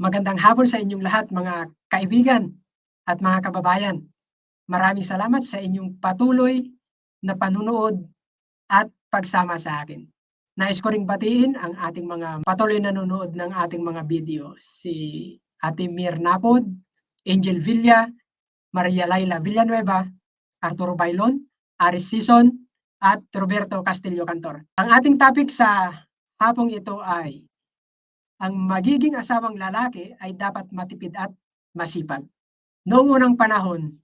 Magandang hapon sa inyong lahat mga kaibigan at mga kababayan. Maraming salamat sa inyong patuloy na panunood at pagsama sa akin. Nais ko ring batiin ang ating mga patuloy na nanonood ng ating mga video. Si Ate Mir Napod, Angel Villa, Maria Laila Villanueva, Arturo Bailon, Aris Sison, at Roberto Castillo Cantor. Ang ating topic sa hapong ito ay ang magiging asawang lalaki ay dapat matipid at masipag. Noong unang panahon,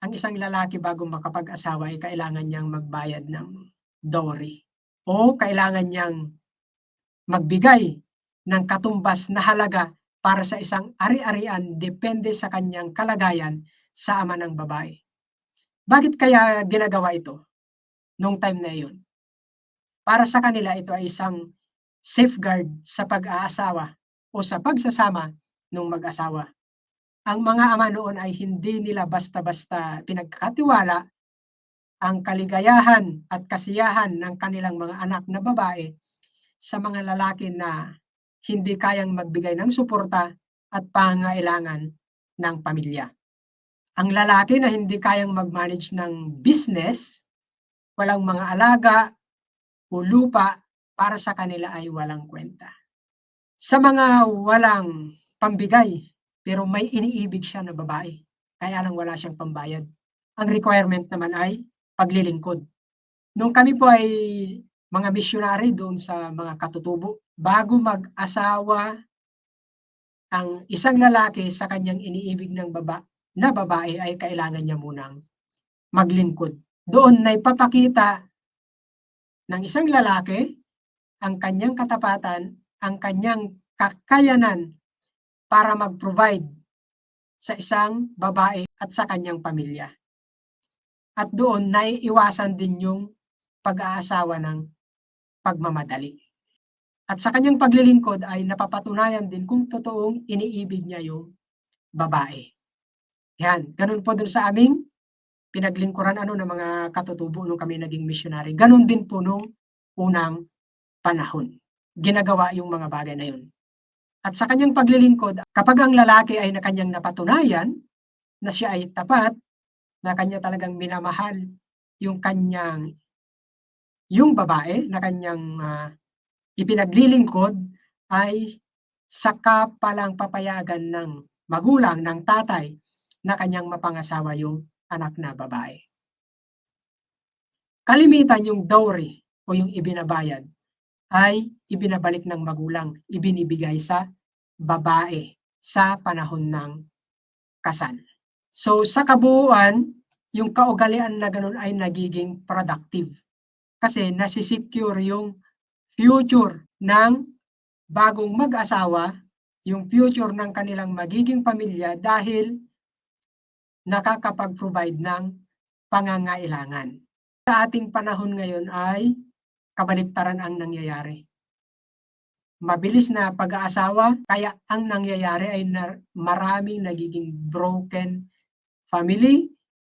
ang isang lalaki bago makapag-asawa ay kailangan niyang magbayad ng dowry o kailangan niyang magbigay ng katumbas na halaga para sa isang ari-arian depende sa kanyang kalagayan sa ama ng babae. Bakit kaya ginagawa ito nung time na iyon? Para sa kanila ito ay isang safeguard sa pag-aasawa o sa pagsasama ng mag-asawa. Ang mga ama noon ay hindi nila basta-basta pinagkatiwala ang kaligayahan at kasiyahan ng kanilang mga anak na babae sa mga lalaki na hindi kayang magbigay ng suporta at pangailangan ng pamilya. Ang lalaki na hindi kayang mag-manage ng business, walang mga alaga o lupa para sa kanila ay walang kwenta. Sa mga walang pambigay, pero may iniibig siya na babae, kaya lang wala siyang pambayad. Ang requirement naman ay paglilingkod. Nung kami po ay mga missionary doon sa mga katutubo, bago mag-asawa ang isang lalaki sa kanyang iniibig ng baba, na babae ay kailangan niya munang maglingkod. Doon na ipapakita ng isang lalaki ang kanyang katapatan, ang kanyang kakayanan para mag-provide sa isang babae at sa kanyang pamilya. At doon naiiwasan din yung pag-aasawa ng pagmamadali. At sa kanyang paglilingkod ay napapatunayan din kung totoong iniibig niya yung babae. Yan, ganun po dun sa aming pinaglingkuran ano ng mga katutubo nung kami naging missionary. Ganun din po nung unang panahon. Ginagawa yung mga bagay na yun. At sa kanyang paglilingkod, kapag ang lalaki ay na kanyang napatunayan na siya ay tapat, na kanya talagang minamahal yung kanyang yung babae na kanyang uh, ipinaglilingkod ay saka palang papayagan ng magulang, ng tatay, na kanyang mapangasawa yung anak na babae. Kalimitan yung dowry o yung ibinabayad ay ibinabalik ng magulang, ibinibigay sa babae sa panahon ng kasal. So sa kabuuan, yung kaugalian na ganun ay nagiging productive. Kasi nasisecure yung future ng bagong mag-asawa, yung future ng kanilang magiging pamilya dahil nakakapag-provide ng pangangailangan. Sa ating panahon ngayon ay kabaliktaran ang nangyayari. Mabilis na pag-aasawa, kaya ang nangyayari ay na, maraming nagiging broken family,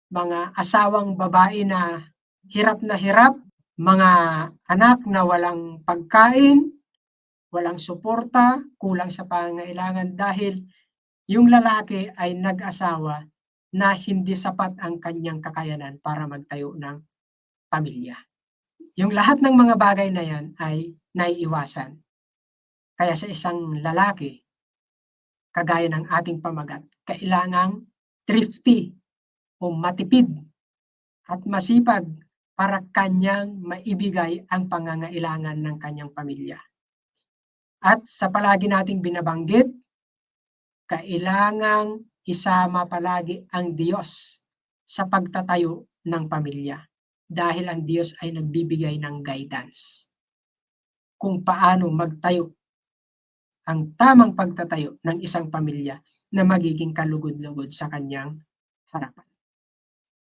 mga asawang babae na hirap na hirap, mga anak na walang pagkain, walang suporta, kulang sa pangailangan dahil yung lalaki ay nag-asawa na hindi sapat ang kanyang kakayanan para magtayo ng pamilya. Yung lahat ng mga bagay na yan ay naiiwasan. Kaya sa isang lalaki, kagaya ng ating pamagat, kailangang thrifty o matipid at masipag para kanyang maibigay ang pangangailangan ng kanyang pamilya. At sa palagi nating binabanggit, kailangang isama palagi ang Diyos sa pagtatayo ng pamilya dahil ang Diyos ay nagbibigay ng guidance kung paano magtayo ang tamang pagtatayo ng isang pamilya na magiging kalugod-lugod sa kanyang harapan.